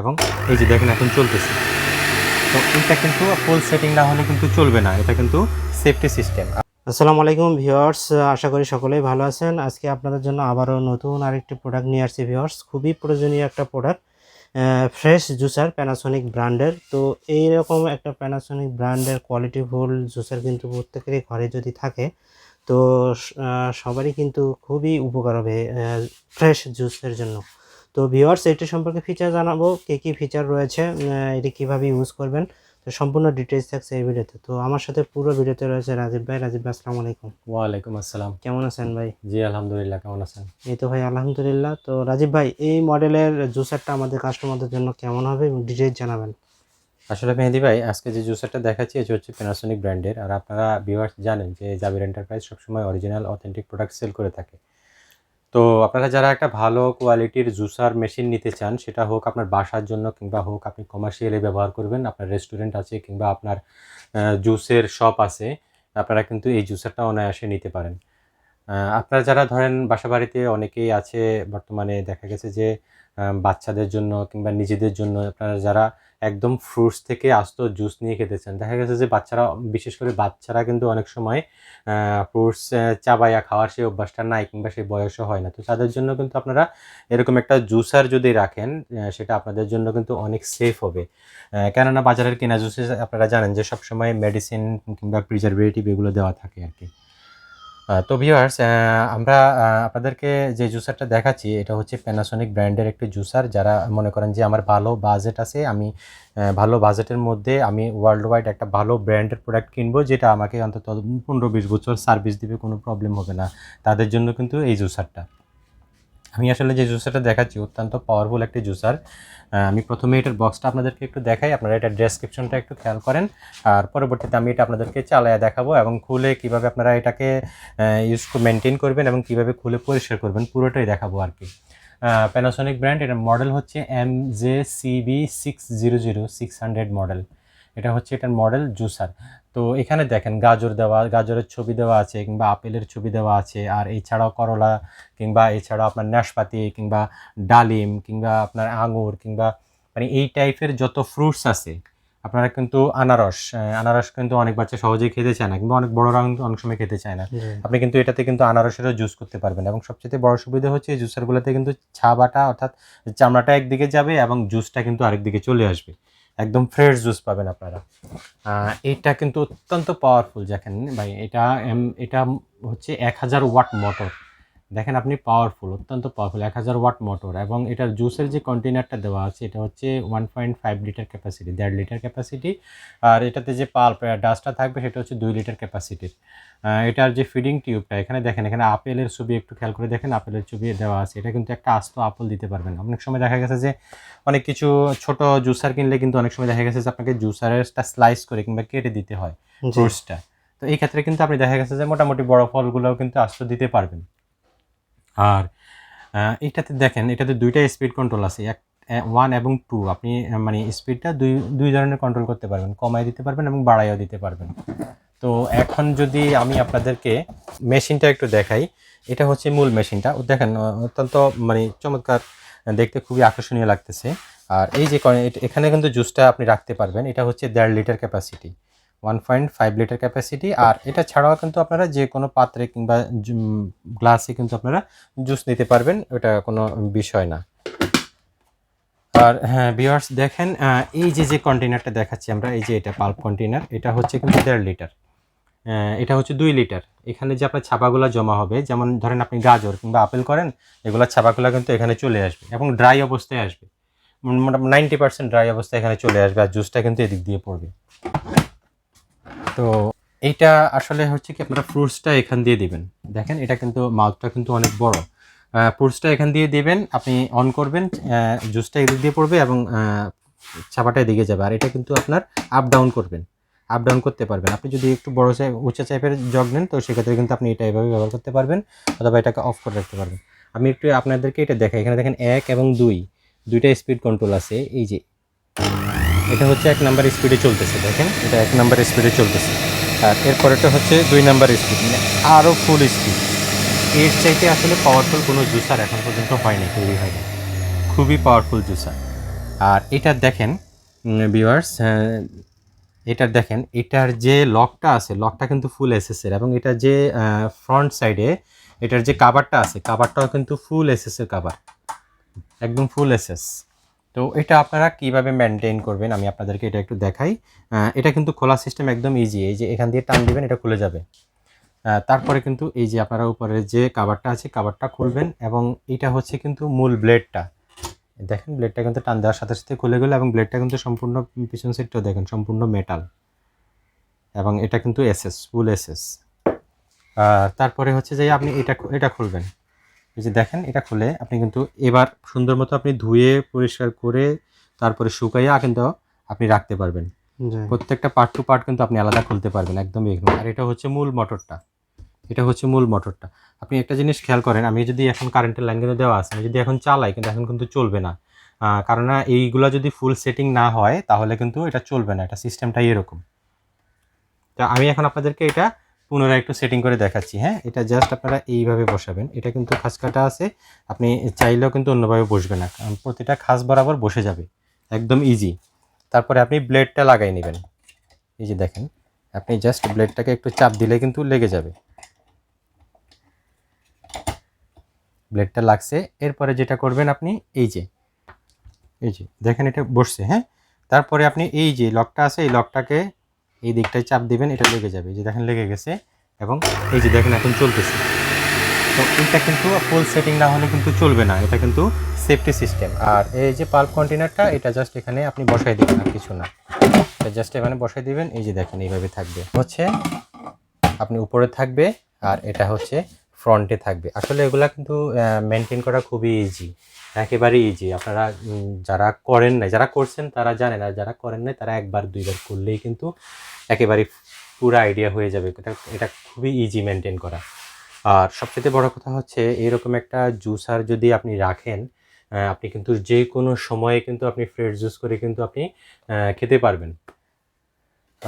এবং এই যে দেখেন এখন চলতেছে। তো এটা কিন্তু ফুল সেটিং না হলে কিন্তু চলবে না, এটা কিন্তু সেফটি সিস্টেম আসসালামু আলাইকুম ভিউয়ার্স, আশা করি সকলেই ভালো আছেন। আজকে আপনাদের জন্য আবারও নতুন আরেকটি প্রোডাক্ট নিয়ে আসছি ভিউয়ার্স। খুবই প্রয়োজনীয় একটা প্রোডাক্ট ফ্রেশ জুসার প্যানাসোনিক ব্র্যান্ডের তো এইরকম একটা প্যানাসোনিক ব্র্যান্ডের কোয়ালিটিফুল জুসার কিন্তু প্রত্যেকেরই ঘরে যদি থাকে, তো সবারই কিন্তু খুবই উপকার হবে ফ্রেশ জুসের জন্য। তো ভিওয়ার্স এটি সম্পর্কে ফিচার জানাব কী কী ফিচার রয়েছে এটি কীভাবে ইউজ করবেন তো সম্পূর্ণ ডিটেলস থাকছে এই ভিডিওতে। তো আমার সাথে পুরো ভিডিওতে রয়েছে রাজীব ভাই। রাজীব ভাই আসসালামু আলাইকুম। ওয়ালাইকুম আসসালাম। কেমন আছেন ভাই? জি আলহামদুলিল্লাহ কেমন আছেন? এই তো ভাই আলহামদুলিল্লাহ। তো রাজীব ভাই এই মডেলের জুসারটা আমাদের কাস্টমারদের জন্য কেমন হবে ডিটেলস জানাবেন? আসলে মেহেদি ভাই আজকে যে জুসারটা দেখাচ্ছি এটা হচ্ছে প্যানাসোনিক ব্র্যান্ডের আর আপনারা ভিউয়ার্স জানেন যে জাবির এন্টারপ্রাইজ সবসময় অরিজিনাল অথেন্টিক প্রোডাক্ট সেল করে থাকে। তো আপনারা যারা একটা ভালো কোয়ালিটির জুসার মেশিন নিতে চান, সেটা হোক আপনার বাসার জন্য কিংবা হোক আপনি কমার্শিয়ালে ব্যবহার করবেন, আপনার রেস্টুরেন্ট আছে কিংবা আপনার জুসের শপ আছে, আপনারা কিন্তু এই জুসারটা অনায়াসে নিতে পারেন। আপনারা যারা ধরেন বাসা বাড়িতে অনেকেই আছে, বর্তমানে দেখা গেছে যে বাচ্চাদের জন্য কিংবা নিজেদের জন্য আপনারা যারা একদম ফ্রুটস থেকে আস্ত জুস নিয়ে খেতে চান দেখা গেছে যে বাচ্চারা, বিশেষ করে বাচ্চারা কিন্তু অনেক সময় ফ্রুটস চাবাইয়া খাওয়ার সেই অভ্যাসটা নাই কিংবা সেই বয়সও হয় না। তো তাদের জন্য কিন্তু আপনারা এরকম একটা জুসার যদি রাখেন সেটা আপনাদের জন্য কিন্তু অনেক সেফ হবে। কেননা বাজারের কেনা জুসে আপনারা জানেন যে সবসময় মেডিসিন কিংবা প্রিজারভেটিভ এগুলো দেওয়া থাকে আর কি। তো ভিউয়ার্স আমরা আপনাদেরকে যে জুসারটা দেখাচ্ছি, এটা হচ্ছে প্যানাসোনিক ব্র্যান্ডের একটি জুসার যারা মনে করেন যে আমার ভালো বাজেট আছে, আমি ভালো বাজেটের মধ্যে আমি ওয়ার্ল্ড ওয়াইড একটা ভালো ব্র্যান্ডের প্রোডাক্ট কিনবো, যেটা আমাকে অন্তত পনেরো বিশ বছর সার্ভিস দিবে, কোনো প্রবলেম হবে না। তাদের জন্য কিন্তু এই জুসারটা আমি আসলে যে জুসারটা দেখাচ্ছি, অত্যন্ত পাওয়ারফুল একটি জুসার। আমি প্রথমে এটার বক্সটা আপনাদেরকে একটু দেখাই, আপনারা এটার ডেসক্রিপশনটা একটু খেয়াল করেন। আর পরবর্তীতে আমি এটা আপনাদেরকে চালায়া দেখাবো এবং খুলে কীভাবে আপনারা এটাকে ইউজ মেনটেন করবেন এবং কীভাবে খুলে পরিষ্কার করবেন, পুরোটাই দেখাবো আর কি। প্যানাসনিক ব্র্যান্ড এটার মডেল হচ্ছে M J C B six zero zero six hundred model এটা হচ্ছে এটার মডেল জুসার। তো এখানে দেখেন গাজর দেওয়া গাজরের ছবি দেওয়া আছে কিংবা আপেলের ছবি দেওয়া আছে আর এছাড়াও করলা কিংবা এছাড়াও আপনার নাশপাতি কিংবা ডালিম কিংবা আপনার আঙুর কিংবা মানে এই টাইপের যত ফ্রুটস আছে আপনারা কিন্তু আনারস আনারস কিন্তু অনেক বাচ্চা সহজেই খেতে চায় না কিংবা অনেক বড়রা কিন্তু অনেক সময় খেতে চায় না। আপনি কিন্তু এটাতে কিন্তু আনারসেরও জুস করতে পারবেন এবং সবচেয়ে বড় সুবিধা হচ্ছে এই জুসারগুলোতে কিন্তু ছাবাটা অর্থাৎ চামড়াটা একদিকে যাবে এবং জুসটা কিন্তু আরেক দিকে চলে আসবে। একদম ফ্রেশ জুস পাবেন আপনারা। এটা কিন্তু অত্যন্ত পাওয়ারফুল দেখেন, ভাই, এটা এটা হচ্ছে এক হাজার ওয়াট মোটর দেখেন আপনি পাওয়ারফুল অত্যন্ত পাওয়ারফুল এক হাজার ওয়াট মোটর এবং এটার জুসের যে কন্টেনারটা দেওয়া আছে এটা হচ্ছে one point five litre capacity দেড় লিটার ক্যাপাসিটি আর এটাতে যে পাল্প ডাস্টটা থাকবে সেটা হচ্ছে দুই লিটার ক্যাপাসিটির এটার যে ফিডিং টিউবটা এখানে দেখেন এখানে আপেলের ছবি একটু খেয়াল করে দেখেন আপেলের ছবি দেওয়া আছে। এটা কিন্তু একটা আস্ত আপেল দিতে পারবেন। অনেক সময় দেখা গেছে যে অনেক কিছু ছোট জুসার কিনলে কিন্তু অনেক সময় দেখা গেছে যে আপনাকে জুসারেরটা স্লাইস করে কিংবা কেটে দিতে হয় জুসটা তো এই ক্ষেত্রে কিন্তু আপনি দেখা গেছে যে মোটামুটি বড় ফলগুলোও কিন্তু আস্ত দিতে পারবেন। আর এটাতে দেখেন, এটাতে দুইটা স্পিড কন্ট্রোল আছে, এক ওয়ান এবং টু আপনি মানে স্পিডটা দুই দুই ধরনের কন্ট্রোল করতে পারবেন, কমায় দিতে পারবেন এবং বাড়াইও দিতে পারবেন। তো এখন যদি আমি আপনাদেরকে মেশিনটা একটু দেখাই, এটা হচ্ছে মূল মেশিনটা দেখেন অত্যন্ত মানে চমৎকার, দেখতে খুবই আকর্ষণীয় লাগতেছে। আর এই যে এখানে কিন্তু জুসটা আপনি রাখতে পারবেন, এটা হচ্ছে দেড় litre capacity one point five litre capacity আর এটা ছাড়াও কিন্তু আপনারা যে কোনো পাত্রে কিংবা গ্লাসে কিন্তু আপনারা জুস নিতে পারবেন, ওটা কোনো বিষয় না। আর হ্যাঁ ভিউয়ার্স দেখেন এই যে যে কন্টেনারটা দেখাচ্ছি আমরা, এই যে এটা পাল্প কন্টেনার এটা হচ্ছে কিন্তু দেড় লিটার এটা হচ্ছে দুই লিটার এখানে যে আপনার ছাপাগুলো জমা হবে, যেমন ধরেন আপনি গাজর কিংবা আপেল করেন, এগুলো ছাপাগুলো কিন্তু এখানে চলে আসবে এবং ড্রাই অবস্থায় আসবে। মোটামুটি নাইনটি পার্সেন্ট ড্রাই অবস্থায় এখানে চলে আসবে আর জুসটা কিন্তু এদিক দিয়ে পড়বে। তো এইটা আসলে হচ্ছে কি আপনারা ফ্রুটসটা এখান দিয়ে দিবেন। দেখেন, এটা কিন্তু মাউথটা কিন্তু অনেক বড়। ফ্রুটসটা এখান দিয়ে দিবেন, আপনি অন করবেন জুসটা এদিক দিয়ে পড়বে এবং ছাপাটা এদিকে যাবে। আর এটা কিন্তু আপনার আপ ডাউন করবেন। আপ ডাউন করতে পারবেন। আপনি যদি একটু বড় চাই উঁচা টাইপের জগ নেন, তো সেক্ষেত্রে কিন্তু আপনি এটা এভাবে ব্যবহার করতে পারবেন অথবা এটাকে অফ করে রাখতে পারবেন। আমি একটু আপনাদেরকে এটা দেখাই। এখানে দেখেন এক এবং দুই। দুইটা স্পিড কন্ট্রোল আছে। এই যে এটা হচ্ছে এক নাম্বার স্পিডে চলতেছে, দেখেন? এটা এক নাম্বার স্পিডে চলতেছে। আর এরপরেটা হচ্ছে দুই নাম্বার স্পিড মানে আরও ফুল স্পিড এর চাইতে আসলে পাওয়ারফুল কোনো জুসার এখন পর্যন্ত হয়নি, তৈরি হয়নি। খুবই পাওয়ারফুল জুসার আর এটা দেখেন ভিউয়ার্স এটার দেখেন, এটার যে লকটা আছে লকটা কিন্তু ফুল এসএসের এবং এটা যে ফ্রন্ট সাইডে এটার যে কাভারটা আছে কাভারটাও কিন্তু ফুল এসএসের কাভার একদম ফুল এসএস তো এটা আপনারা কীভাবে মেনটেন করবেন? আমি আপনাদেরকে এটা একটু দেখাই। এটা কিন্তু খোলা সিস্টেম একদম ইজি এই যে এখান দিয়ে টান দিবেন, এটা খুলে যাবে। তারপরে কিন্তু এই যে আপনারা উপরে যে কাভারটা আছে কাভারটা খুলবেন এবং এটা হচ্ছে কিন্তু মূল ব্লেডটা দেখেন ব্লেডটা কিন্তু টান দেওয়ার সাথে সাথে খুলে গেল এবং ব্লেডটা কিন্তু সম্পূর্ণ পিছন সাইডটাও দেখেন, সম্পূর্ণ মেটাল এবং এটা কিন্তু এসএস ফুল এসএস তারপরে হচ্ছে যে আপনি এটা এটা খুলবেন। এই যে দেখেন এটা খুলে আপনি কিন্তু এবার সুন্দর মতো আপনি ধুয়ে পরিষ্কার করে তারপরে শুকাইয়া কিন্তু আপনি রাখতে পারবেন। প্রত্যেকটা পার্ট টু পার্ট কিন্তু আপনি আলাদা খুলতে পারবেন একদম এরকম। আর এটা হচ্ছে মূল মোটরটা এটা হচ্ছে মূল মোটরটা আপনি একটা জিনিস খেয়াল করেন আমি যদি এখন কারেন্টের লাইন কিন্তু দেওয়া আছে আমি যদি এখন চালাই কিন্তু এখন কিন্তু চলবে না। কারণ এইগুলো যদি ফুল সেটিং না হয় তাহলে কিন্তু এটা চলবে না এটা সিস্টেমটাই এরকম। তা আমি এখন আপনাদেরকে এটা পুনরায় একটু সেটিং করে দেখাচ্ছি হ্যাঁ? এটা জাস্ট আপনারা এইভাবে বসাবেন। এটা কিন্তু খাস কাটা আছে। আপনি চাইলেও কিন্তু অন্যভাবে বসবে না। কারণ প্রতিটা খাস বরাবর বসে যাবে। একদম ইজি তারপরে আপনি ব্লেডটা লাগাই নেবেন। এই যে দেখেন, আপনি জাস্ট ব্লেডটাকে একটু চাপ দিলে কিন্তু লেগে যাবে। ব্লেডটা লাগছে। এরপরে যেটা করবেন আপনি, এই যে এই যে, দেখেন এটা বসছে হ্যাঁ? তারপরে আপনি এই যে লকটা আছে, এই লকটাকে এই দিকটায় চাপ দিবেন, এটা লেগে যাবে। যে দেখেন, লেগে গেছে। এবং এই যে দেখেন, এখন চলতেছে। তো এটা কিন্তু ফুল সেটিং না হলে কিন্তু চলবে না। এটা কিন্তু সেফটি সিস্টেম আর এই যে পাল্প কন্টেনারটা এটা জাস্ট এখানে আপনি বসাই দেবেন আর কিছু না। এটা জাস্ট এখানে বসাই দিবেন। এই যে দেখেন, এইভাবে থাকবে। হচ্ছে, আপনি উপরে থাকবে। আর এটা হচ্ছে ফ্রন্টে থাকবে। আসলে এগুলা কিন্তু মেনটেন করা খুবই ইজি একেবারে ইজি আপনারা যারা করেন নাই, যারা করছেন তারা জানেন আর যারা করেন নাই তারা একবার, দুইবার করলেই কিন্তু একেবারে পুরো আইডিয়া হয়ে যাবে। এটা এটা খুবই ইজি মেনটেন করা। আর সবচেয়ে বড় কথা হচ্ছে, এরকম একটা জুসার যদি আপনি রাখেন আপনি কিন্তু যে কোনো সময়ে কিন্তু আপনি ফ্রেশ জুস করে কিন্তু আপনি খেতে পারবেন।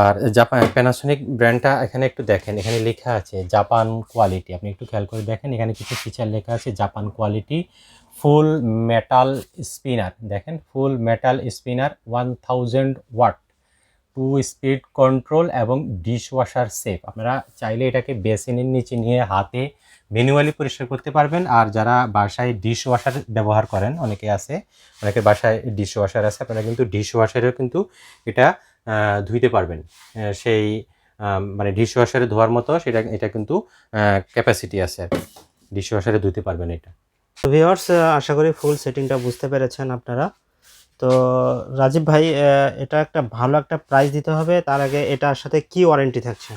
আর জাপান প্যানাসোনিক ব্র্যান্ডটা এখানে একটু দেখেন, এখানে লেখা আছে জাপান কোয়ালিটি আপনি একটু খেয়াল করে দেখেন, এখানে কিছু ফিচার লেখা আছে Japan quality full metal spinner দেখেন full metal spinner one thousand watt two speed control এবং ডিশ ওয়াশার সেফ আপনারা চাইলে এটাকে বেসিনের নিচে নিয়ে হাতে ম্যানুয়ালি পরিষ্কার করতে পারবেন। আর যারা বাসায় ডিশ ওয়াশার ব্যবহার করেন, অনেকে আছে অনেকে বাসায় ডিশ ওয়াশার আছে, আপনারা কিন্তু ডিশ ওয়াশারেও কিন্তু এটা ধুইতে পারবেন। সেই মানে ডিশ ওয়াশারে ধোয়ার মতো সেটা, এটা কিন্তু ক্যাপাসিটি আছে আর ডিশ ওয়াশারে ধুইতে পারবেন এটা। তো ভিওয়ার্স আশা করি ফুল সেটিংটা বুঝতে পেরেছেন আপনারা। তো রাজীব ভাই এটা একটা ভালো একটা প্রাইস দিতে হবে। তার আগে এটার সাথে কি ওয়ারেন্টি থাকছে?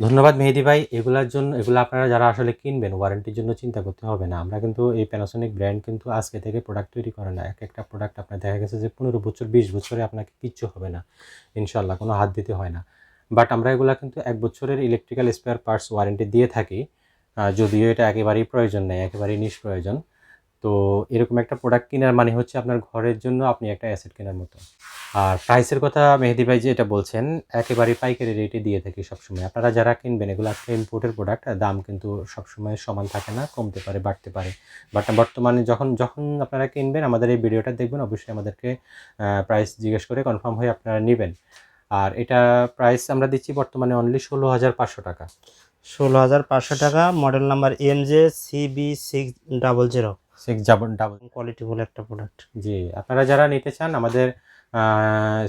ধন্যবাদ মেহেদি ভাই, এগুলার জন্য, এগুলো আপনারা যারা আসলে কিনবেন ওয়ারেন্টির জন্য চিন্তা করতে হবে না। আমরা কিন্তু এই প্যানাসোনিক ব্র্যান্ড কিন্তু আজকে থেকে প্রোডাক্ট তৈরি করে না। এক একটা প্রোডাক্ট আপনার দেখা গেছে যে পনেরো বছর, বিশ বছরে আপনাকে কিচ্ছু হবে না। ইনশাল্লাহ কোনো হাত দিতে হয় না। বাট আমরা এগুলা কিন্তু এক বছরের ইলেকট্রিক্যাল স্পেয়ার পার্টস ওয়ারেন্টি দিয়ে থাকি। যদিও এটা একেবারেই প্রয়োজন নেই, একেবারেই নিষ্প্রয়োজন। তো এরকম একটা প্রোডাক্ট কেনার মানে হচ্ছে আপনার ঘরের জন্য আপনি একটা অ্যাসেট কেনার মতো। আর প্রাইসের কথা মেহেদি ভাই যে এটা বলছেন একেবারে পাইকারি রেটে দিয়ে থাকি সবসময়। আপনারা যারা কিনবেন এগুলো আসলে ইম্পোর্টের প্রোডাক্ট দাম কিন্তু সবসময় সমান থাকে না কমতে পারে বাড়তে পারে। বাট বর্তমানে যখন যখন আপনারা কিনবেন আমাদের এই ভিডিওটা দেখবেন অবশ্যই আমাদেরকে প্রাইস জিজ্ঞেস করে কনফার্ম হয়ে আপনারা নেবেন। আর এটা প্রাইস আমরা দিচ্ছি বর্তমানে অনলি ষোলো হাজার পাঁচশো টাকা। ষোলো হাজার পাঁচশো টাকা model number M J C B six double zero six double double qualityful একটা প্রোডাক্ট জি আপনারা যারা নিতে চান আমাদের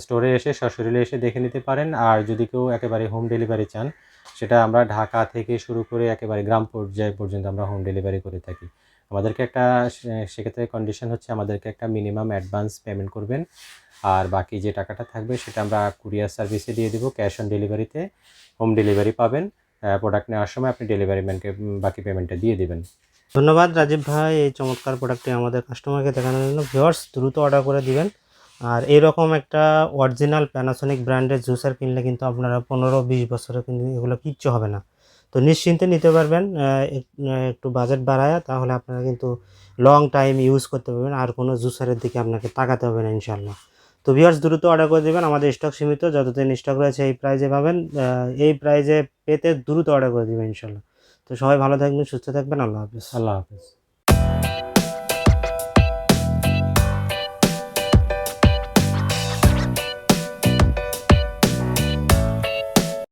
স্টোরে এসে সশরীরে এসে দেখে নিতে পারেন। আর যদি কেউ একেবারে হোম ডেলিভারি চান, সেটা আমরা ঢাকা থেকে শুরু করে একেবারে গ্রাম পর্যায় পর্যন্ত আমরা হোম ডেলিভারি করে থাকি। আমাদেরকে একটা সেক্ষেত্রে কন্ডিশন হচ্ছে আমাদেরকে একটা মিনিমাম অ্যাডভান্স পেমেন্ট করবেন। আর বাকি যে টাকাটা থাকবে, সেটা আমরা কুরিয়ার সার্ভিসে দিয়ে দেবো ক্যাশ অন ডেলিভারিতে হোম ডেলিভারি পাবেন। প্রোডাক্ট নেওয়ার সময় আপনি ডেলিভারি ম্যানকে বাকি পেমেন্টটা দিয়ে দেবেন। ধন্যবাদ রাজীব ভাই, এই চমৎকার প্রোডাক্টটি আমাদের কাস্টমারকে দেখানোর জন্য। ভিউয়ার্স দ্রুত অর্ডার করে দিবেন। আর এরকম একটা অরিজিনাল প্যানাসোনিক ব্র্যান্ডের জুসার কিনলে কিন্তু আপনারা পনেরো বিশ বছরে কিন্তু এগুলো কিচ্ছু হবে না। তো নিশ্চিন্তে নিতে পারবেন একটু বাজেট বাড়ায় তাহলে আপনারা কিন্তু লং টাইম ইউজ করতে পারবেন, আর কোনো জুসারের দিকে আপনাকে তাকাতে হবে না ইনশাল্লাহ তো ভিউয়ার্স দ্রুত অর্ডার করে দেবেন, আমাদের স্টক সীমিত, যতদিন স্টক রয়েছে এই প্রাইজে পাবেন এই প্রাইজে পেতে দ্রুত অর্ডার করে দেবেন ইনশাল্লাহ তো সবাই ভালো থাকবেন, সুস্থ থাকবেন, আল্লাহ হাফিজ। আল্লাহ হাফিজ।